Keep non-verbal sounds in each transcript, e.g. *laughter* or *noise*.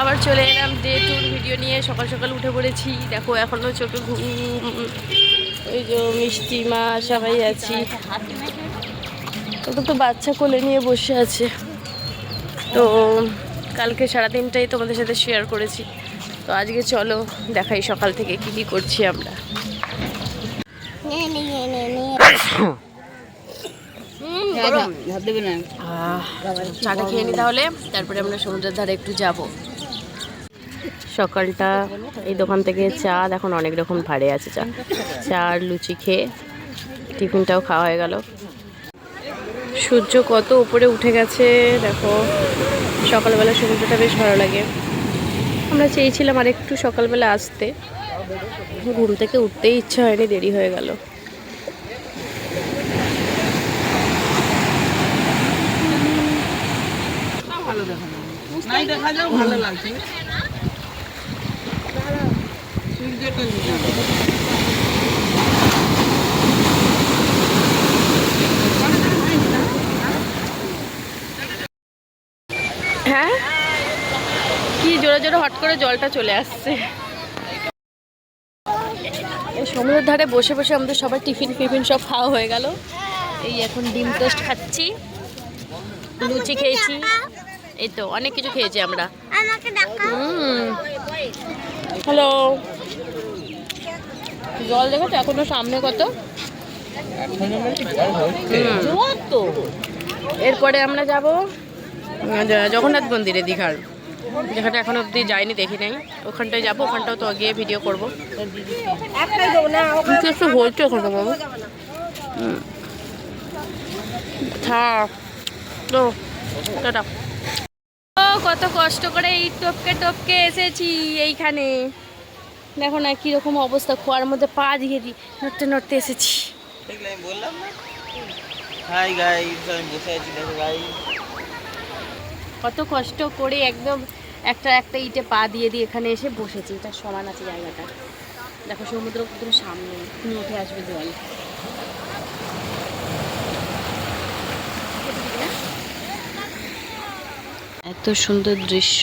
আবার চলে এলাম ডে টুর ভিডিও নিয়ে সকাল সকাল উঠে পড়েছি দেখো এখনও ঘুম ওই যে মিষ্টি মা সবাই আছি ওটা তো বাচ্চা কোলে নিয়ে বসে আছে তো কালকে সারাদিনটাই তোমাদের সাথে শেয়ার করেছি তো আজকে চলো দেখাই সকাল থেকে কি কি করছি আমরা চাটা খেয়ে নি তাহলে তারপরে আমরা সমুদ্রের ধারে একটু যাব সকালটা এই দোকান থেকে চা এখন অনেক রকম ভাড়ে আছে চা। চা আর লুচি খেয়ে টিফিনটাও খাওয়া হয়ে গেল। সূর্য কত উপরে উঠে গেছে, দেখো। সকালবেলা সমুদ্রটা বেশ ভালো লাগে। আমরা চেয়েছিলাম আর একটু সকালবেলা আসতে। ঘুম থেকে উঠতেই ইচ্ছা হয়নি, দেরি হয়ে গেল। ভালো লাগছে সূর্যটা নিয়ে হ্যাঁ? কি জোরে জোরে হট করে জলটা চলে আসছে। এই সমুদ্রের ধারে বসে বসে আমাদের সবার টিফিন ফিফিন সব খাওয়া হয়ে গেল। এই এখন ডিম টোস্ট খাচ্ছি লুচি খেয়েছি এই তো অনেক কিছু খেয়েছি আমরা। হ্যালো। জল দেখো তো এখনও সামনে কত? তো। এরপরে আমরা যাব জগন্নাথ মন্দিরে দীঘার। যেখানে এখন অবধি যাইনি দেখি নাই। ওখানটায় যাব ওখানটাও তো গিয়ে ভিডিও করব। একটু হচ্ছে ওখানে বাবু। তো টাটা। কত কষ্ট করে এই টপকে টপকে এসেছি এইখানে। দেখো না কীরকম অবস্থা খোয়ার মধ্যে পা দিয়ে দিই নড়তে নড়তে এসেছি। বললাম না? হাই গাইস আমি বসে আছি দেখো গাইস কত কষ্ট করে একদম একটা একটা ইটে পা দিয়ে দিয়ে এখানে এসে বসেছি এটা সমান আছে জায়গাটা। দেখো সমুদ্র একদম সামনে তুমি উঠে আসবে জল। এত সুন্দর দৃশ্য।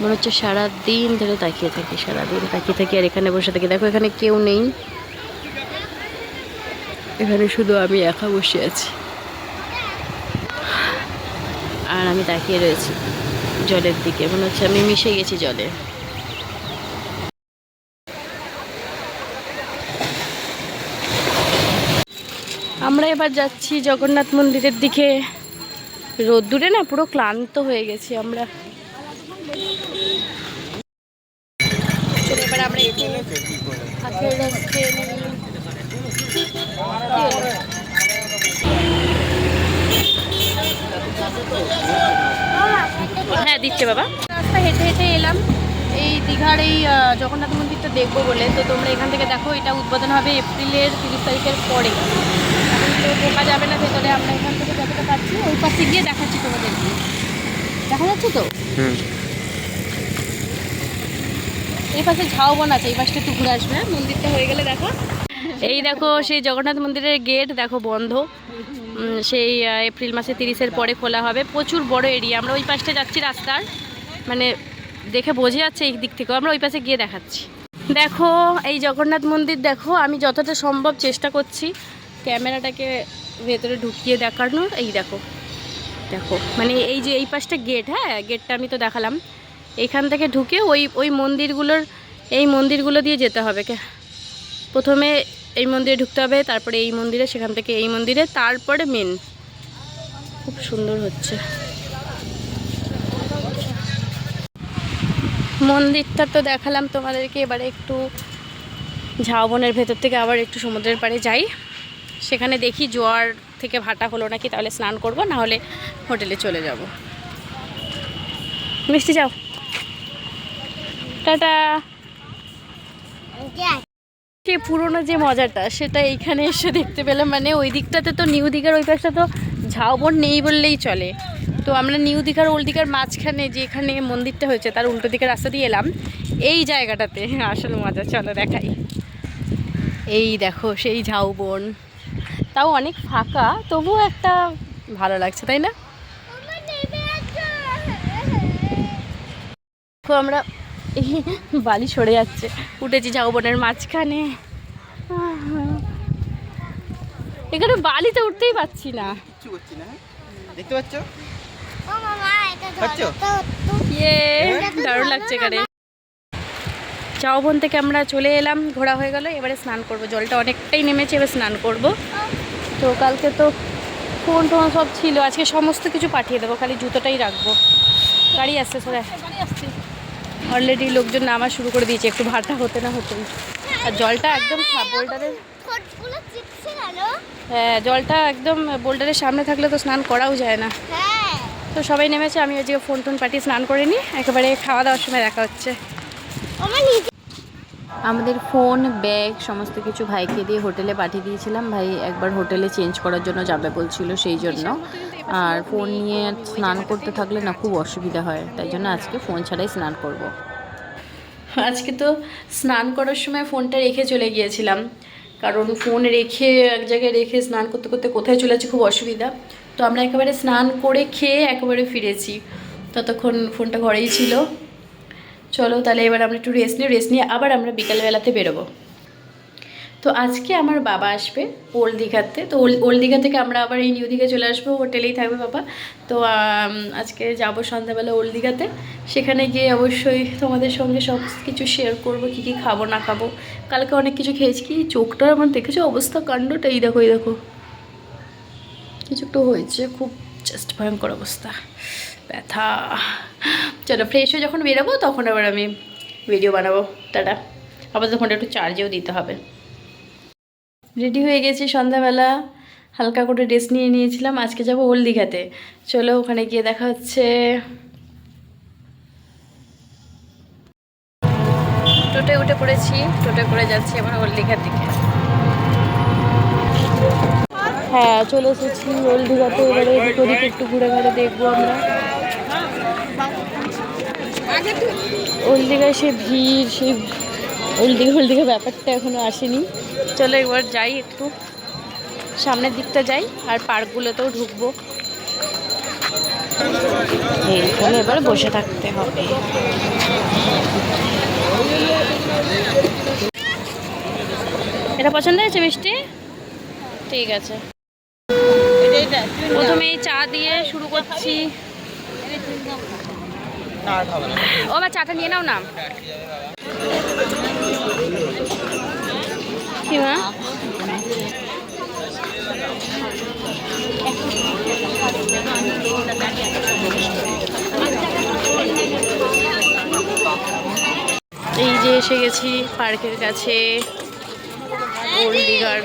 মনে হচ্ছে সারাদিন ধরে তাকিয়ে থাকি, সারাদিন তাকিয়ে থাকি আর এখানে বসে থাকি। দেখো, এখানে কেউ নেই। এখানে শুধু আমি একা বসে আছি। আর আমি তাকিয়ে রয়েছি জলের দিকে। মনে হচ্ছে আমি মিশে গেছি জলে। আমরা এবার যাচ্ছি জগন্নাথ মন্দিরের দিকে। রোদ্দুরে না পুরো ক্লান্ত হয়ে গেছি আমরা। এবার আমরা হাতের রস খেয়ে হলো? হ্যাঁ দিচ্ছে বাবা। রাস্তা হেঁটে হেঁটে এলাম। এই দীঘার এই জগন্নাথ মন্দিরটা দেখব বলে। তো তোমরা এখান থেকে দেখো এটা উদ্বোধন হবে এপ্রিলের তিরিশ তারিখের পরে। তো ঢোকা যাবে না ভেতরে আমরা এখান থেকে যতটা পাচ্ছি ওই পাশে গিয়ে দেখাচ্ছি তোমাদেরকে। দেখা যাচ্ছে তো? এই পাশে ঝাউবন আছে, এই পাশটা একটু ঘুরে আসবে হ্যাঁ? মন্দিরটা হয়ে গেলে দেখো। এই দেখো, সেই জগন্নাথ মন্দিরের গেট দেখো বন্ধ। সেই এপ্রিল মাসে তিরিশের পরে খোলা হবে। প্রচুর বড় এরিয়া। আমরা ওই পাশটা যাচ্ছি রাস্তার। মানে দেখে বোঝা যাচ্ছে এই দিক থেকেও। আমরা ওই পাশে গিয়ে দেখাচ্ছি। দেখো, এই জগন্নাথ মন্দির দেখো, আমি যতটা সম্ভব চেষ্টা করছি ক্যামেরাটাকে ভেতরে ঢুকিয়ে দেখানোর। এই দেখো দেখো। মানে এই যে এই পাশটা গেট হ্যাঁ? গেটটা আমি তো দেখালাম। এখান থেকে ঢুকে ওই ওই মন্দিরগুলোর, এই মন্দিরগুলো দিয়ে যেতে হবে কে। প্রথমে এই মন্দিরে ঢুকতে হবে, তারপরে এই মন্দিরে, সেখান থেকে এই মন্দিরে, তারপরে মেন খুব সুন্দর হচ্ছে। মন্দিরটা তো দেখালাম তোমাদেরকে, এবারে একটু ঝাউবনের ভেতর থেকে আবার একটু সমুদ্রের পাড়ে যাই। সেখানে দেখি জোয়ার থেকে ভাটা হলো নাকি, তাহলে স্নান করব, না হলে হোটেলে চলে যাব। মিষ্টি যাও। টাটা। সে পুরোনো যে মজাটা সেটা এইখানে এসে দেখতে পেলাম। মানে ওই দিকটাতে তো নিউ দিঘার ওই পাশটা তো ঝাউবন নেই বললেই চলে। তো আমরা নিউ দিঘার ওল্ড দিঘার মাঝখানে যেখানে মন্দিরটা হয়েছে তার উল্টো দিকের রাস্তা দিয়ে এলাম। এই জায়গাটাতে আসল মজা চলো দেখাই। এই দেখো সেই ঝাউবন। তাও অনেক ফাঁকা তবুও একটা ভালো লাগছে তাই না? আমরা এই বালি সরে যাচ্ছে। উঠেছি ঝাউবনের মাঝখানে। এখানে বালিতে উঠতেই পারছি না। কিচ্ছু করছি না হ্যাঁ? দেখতে পাচ্ছ? পাচ্ছ? তো তো ইয়ে দারুণ লাগছে এখানে। চাওবন থেকে আমরা চলে এলাম ঘোরা হয়ে গেল এবারে স্নান করব। জলটা অনেকটাই নেমেছে এবার স্নান করব। তো কালকে তো ফোন টোন সব ছিল আজকে সমস্ত কিছু পাঠিয়ে দেবো খালি জুতোটাই রাখব। গাড়ি আসছে সরে অলরেডি লোকজন নামা শুরু করে দিয়েছে একটু ভাটা হতে না হতেই। আর জলটা একদম বোল্ডারের চিপসে গেল হ্যাঁ জলটা একদম বোল্ডারের সামনে থাকলে তো স্নান করাও যায় না। হ্যাঁ। তো সবাই নেমেছে আমি আজকে ফোন টোন পাঠিয়ে স্নান করে নিই একেবারে খাওয়া দাওয়ার সময় দেখা হচ্ছে। আমাদের ফোন ব্যাগ সমস্ত কিছু ভাইকে দিয়ে হোটেলে পাঠিয়ে দিয়েছিলাম। ভাই একবার হোটেলে চেঞ্জ করার জন্য যাবে বলছিল সেই জন্য। আর ফোন নিয়ে স্নান করতে থাকলে না খুব অসুবিধা হয়, তাই জন্য আজকে ফোন ছাড়াই স্নান করব। আজকে তো স্নান করার সময় ফোনটা রেখে চলে গিয়েছিলাম, কারণ ফোন রেখে এক জায়গায় রেখে স্নান করতে করতে কোথায় চলে যাচ্ছে খুব অসুবিধা। তো আমরা একেবারে স্নান করে খেয়ে একেবারে ফিরেছি, ততক্ষণ ফোনটা ঘরেই ছিল। চলো তাহলে এবার আমরা একটু রেস্ট নিই রেস্ট নিয়ে আবার আমরা বিকালবেলাতে বেরোবো। তো আজকে আমার বাবা আসবে ওল্ড দীঘাতে। তো ওল্ড দীঘা থেকে আমরা আবার এই নিউ দীঘা চলে আসব, হোটেলেই থাকবে বাবা। তো আজকে যাব সন্ধ্যাবেলা ওল্ড দীঘাতে। সেখানে গিয়ে অবশ্যই তোমাদের সঙ্গে সব কিছু শেয়ার করব, কী কী খাব, না খাব। কালকে অনেক কিছু খেয়েছি কি? চোখটা আমার দেখেছ? অবস্থা কাণ্ডটা, এই দেখো এই দেখো। কিছু একটু হয়েছে, খুব জাস্ট ভয়ঙ্কর অবস্থা। ব্যথা। চলো ফ্রেশ হয়ে যখন বেরোবো, তখন আবার আমি ভিডিও বানাবো। টাটা। আবার তখন একটু চার্জেও দিতে হবে। রেডি হয়ে গেছি সন্ধ্যাবেলা। হালকা করে ড্রেস নিয়ে নিয়েছিলাম, আজকে যাব ওল্ড দীঘাতে চলো, ওখানে গিয়ে দেখা হচ্ছে। টোটে উঠে পড়েছি, টোটে করে যাচ্ছি আমার ওল্ড দীঘার দিকে। হ্যাঁ চলে এসেছি ওল্ড দীঘাতে এবারে একটু ঘুরে ঘুরে দেখব আমরা। ওল্ড দীঘায় সে ভিড়, সেই ওল্ড দীঘা ব্যাপারটা এখনও আসেনি। চলো একবার যাই একটু। সামনের দিকটা যাই, আর পার্কগুলোতেও ঢুকবো। এইখানে এবার বসে থাকতে হবে। এটা পছন্দ হয়েছে মিষ্টি? ঠিক আছে। প্রথমে চা দিয়ে শুরু করছি। ও চাটা নিয়ে নাও না। কি এই যে এসে গেছি পার্কের কাছে। ওল্ড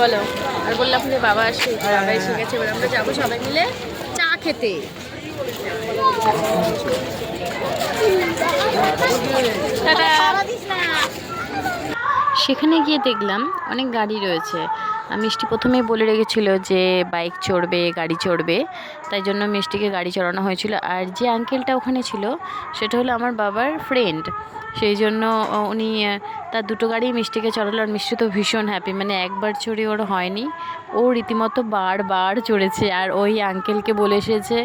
বলো আর বললাম যে বাবা আসে বাবা এসে গেছে এবার আমরা যাব সবাই মিলে চা খেতে। সেখানে গিয়ে দেখলাম অনেক গাড়ি রয়েছে। মিষ্টি প্রথমেই বলে রেখেছিল যে বাইক চড়বে, গাড়ি চড়বে। তাই জন্য মিষ্টিকে গাড়ি চড়ানো হয়েছিল। আর যে আঙ্কেলটা ওখানে ছিল, সেটা হলো আমার বাবার ফ্রেন্ড সেই জন্য উনি তার দুটো গাড়ি মিষ্টিকে চড়ালো আর মিষ্টি তো ভীষণ হ্যাপি মানে একবার চড়ে ওর হয়নি। ও রীতিমতো বারবার চড়েছে। আর ওই আঙ্কেলকে বলে এসেছে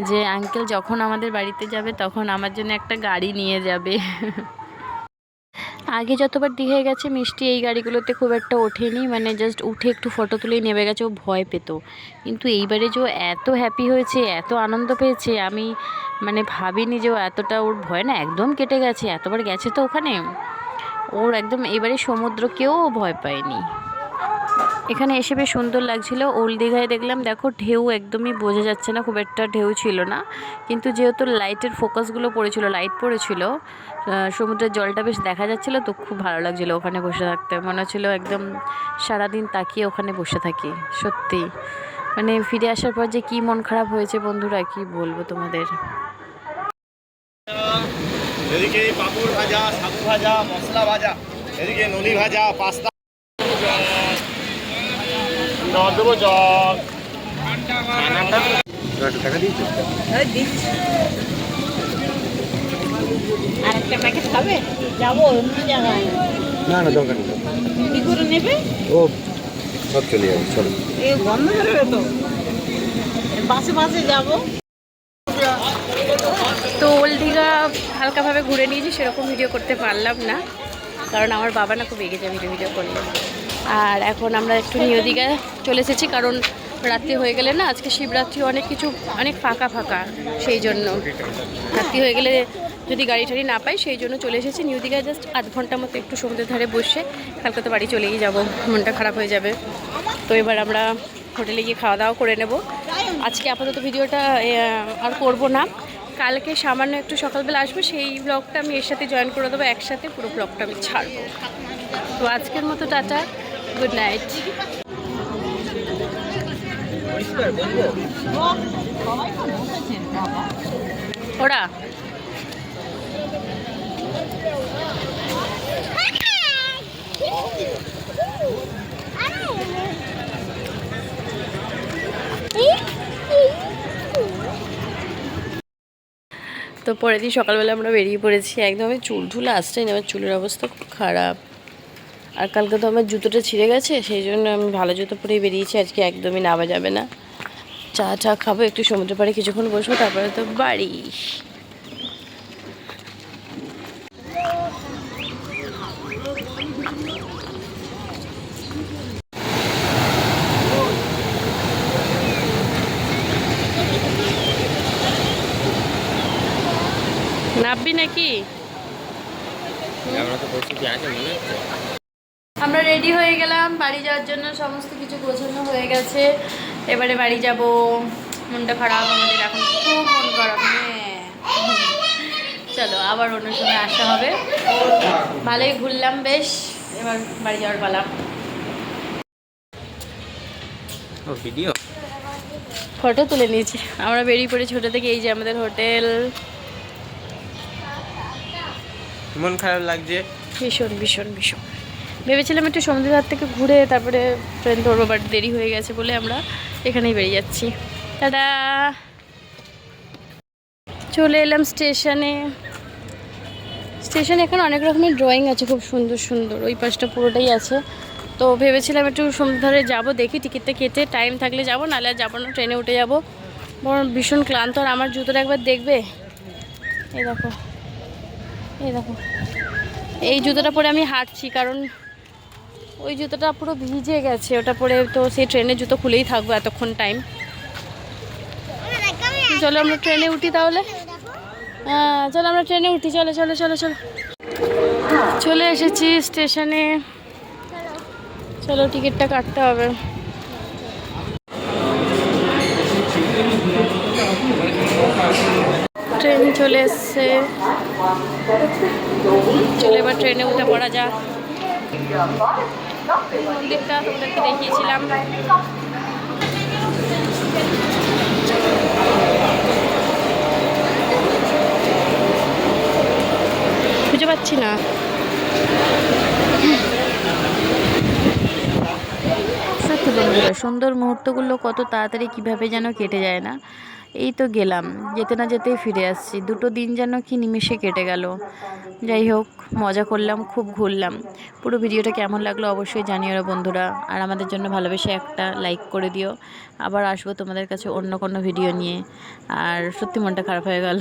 যে আঙ্কেল যখন আমাদের বাড়িতে যাবে, তখন আমার জন্য একটা গাড়ি নিয়ে যাবে। *laughs* আগে যতবার দীঘায় গেছে, মিষ্টি এই গাড়িগুলোতে খুব একটা ওঠেনি। মানে জাস্ট উঠে একটু ফটো তুলেই নেমে গেছে, ও ভয় পেত। কিন্তু এইবারে যে এত হ্যাপি হয়েছে, এত আনন্দ পেয়েছে, আমি মানে ভাবিনি যে ও এতটা ওর ভয় না, একদম কেটে গেছে, এতবার গেছে তো ওখানে। ওর একদম এবারে সমুদ্রকেও ভয় পায়নি। এখানে এসে বেশ সুন্দর লাগছিল। ওল্ড দীঘায় দেখলাম, দেখো ঢেউ একদমই বোঝা যাচ্ছে না, খুব একটা ঢেউ ছিল না। কিন্তু যেহেতু লাইটের ফোকাসগুলো পড়েছিল, লাইট পড়েছিল সমুদ্রের জলটা বেশ দেখা যাচ্ছিল, তো খুব ভালো লাগছিল ওখানে বসে থাকতে। মনে হচ্ছিল একদম সারাদিন তাকিয়ে ওখানে বসে থাকি, সত্যি। মানে ফিরে আসার পর যে কি মন খারাপ হয়েছে বন্ধুরা, কি বলব তোমাদের? এদিকে ভাজা ভাজা, মশলা ভাজা, এদিকে নলি ভাজা, পাস্তা। জল দেবো জল না না দরকার নেই। কি করে নেবে? ও সব চলে যাবে চলো। এই বন্ধ করবে তো। বাসে বাসে যাব। তো ওল্ড দীঘা হালকাভাবে ঘুরে নিয়েছি সেরকম ভিডিও করতে পারলাম না। কারণ আমার বাবা না খুব এগে যায় ভিডিও ভিডিও করলে। আর এখন আমরা একটু নিউ দীঘা চলে এসেছি, কারণ রাত্রি হয়ে গেলে না, আজকে শিবরাত্রি অনেক কিছু, অনেক ফাঁকা ফাঁকা, সেই জন্য। রাত্রি হয়ে গেলে যদি গাড়ি টাড়ি না পাই, সেই জন্য চলে এসেছি নিউ দীঘায়, জাস্ট আধ ঘণ্টার মতো একটু সমুদ্রের ধারে বসে কালকে তো বাড়ি চলেই যাব, মনটা খারাপ হয়ে যাবে। তো এবার আমরা হোটেলে গিয়ে খাওয়া দাওয়া করে নেব। আজকে আপাতত ভিডিওটা আর করব না। কালকে সামান্য একটু সকালবেলা আসব, সেই ব্লগটা আমি এর সাথে জয়েন করে দেবো, একসাথে পুরো ব্লগটা আমি ছাড়বো। তো আজকের মতো, টাটা। গুড নাইট ওরা। তো পরের দিন সকালবেলা আমরা বেরিয়ে পড়েছি। একদমই চুল ঠুল আসছেই না আমার চুলের অবস্থা খুব খারাপ। আর কালকে তো আমার জুতোটা ছিঁড়ে গেছে, সেই জন্য আমি ভালো জুতো পরেই বেরিয়েছি, আজকে একদমই নামা যাবে না। চা চা খাব, একটু সমুদ্র পাড়ে কিছুক্ষণ বসবো, তারপরে তো বাড়ি। নামবি নাকি? আমরা তো আছে মনে হচ্ছে আমরা রেডি হয়ে গেলাম বাড়ি যাওয়ার জন্য সমস্ত কিছু গোছানো হয়ে গেছে। এবারে বাড়ি যাব মনটা খারাপ আমাদের এখন খুব মন খারাপ হ্যাঁ। চলো আবার অন্য সময় আসা হবে। ভালোই ঘুরলাম বেশ এবার বাড়ি যাওয়ার পালা। ও ভিডিও ফটো তুলে নিয়েছি। আমরা বেরিয়ে পড়েছি হোটেল থেকে এই যে আমাদের হোটেল। মন খারাপ লাগছে? ভীষণ ভীষণ ভীষণ। ভেবেছিলাম একটু সমুদ্রের থেকে ঘুরে তারপরে ট্রেন ধরবো বাট দেরি হয়ে গেছে বলে আমরা এখানেই বেরিয়ে যাচ্ছি। দাদা চলে এলাম স্টেশনে। স্টেশনে এখানে অনেক রকমের ড্রয়িং আছে, খুব সুন্দর সুন্দর। ওই পাশটা পুরোটাই আছে। তো ভেবেছিলাম একটু সমুদ্র যাব, দেখি টিকিটটা কেটে টাইম থাকলে যাব, নাহলে আর যাব না ট্রেনে উঠে যাব। বরং ভীষণ ক্লান্ত, আর আমার জুতোটা একবার দেখবে? এই দেখো এই দেখো। এই জুতোটা পরে আমি হাঁটছি, কারণ ওই জুতোটা পুরো ভিজে গেছে, ওটা পরে তো সেই ট্রেনের জুতো খুলেই থাকব এতক্ষণ টাইম চলো আমরা ট্রেনে উঠি তাহলে। হ্যাঁ চলো আমরা ট্রেনে উঠি, চলো চলো চলো চলো। চলে এসেছি স্টেশনে। চলো টিকিটটা কাটতে হবে। ট্রেন চলে এসছে। চলো এবার ট্রেনে উঠে পড়া যাক। মন্দিরটা তোমাদেরকে দেখিয়েছিলাম। খুঁজে পাচ্ছি না। সত্যি বন্ধুরা, সুন্দর মুহূর্তগুলো কত তাড়াতাড়ি কীভাবে যেন কেটে যায় না। এই তো গেলাম, যেতে না যেতেই ফিরে আসছি। দুটো দিন যেন কি নিমেষে কেটে গেল। যাই হোক, মজা করলাম, খুব ঘুরলাম। পুরো ভিডিওটা কেমন লাগল অবশ্যই জানিও না বন্ধুরা। আর আমাদের জন্য ভালোবেসে একটা লাইক করে দিও। আবার আসব তোমাদের কাছে অন্য কোনো ভিডিও নিয়ে। আর সত্যি মনটা খারাপ হয়ে গেল।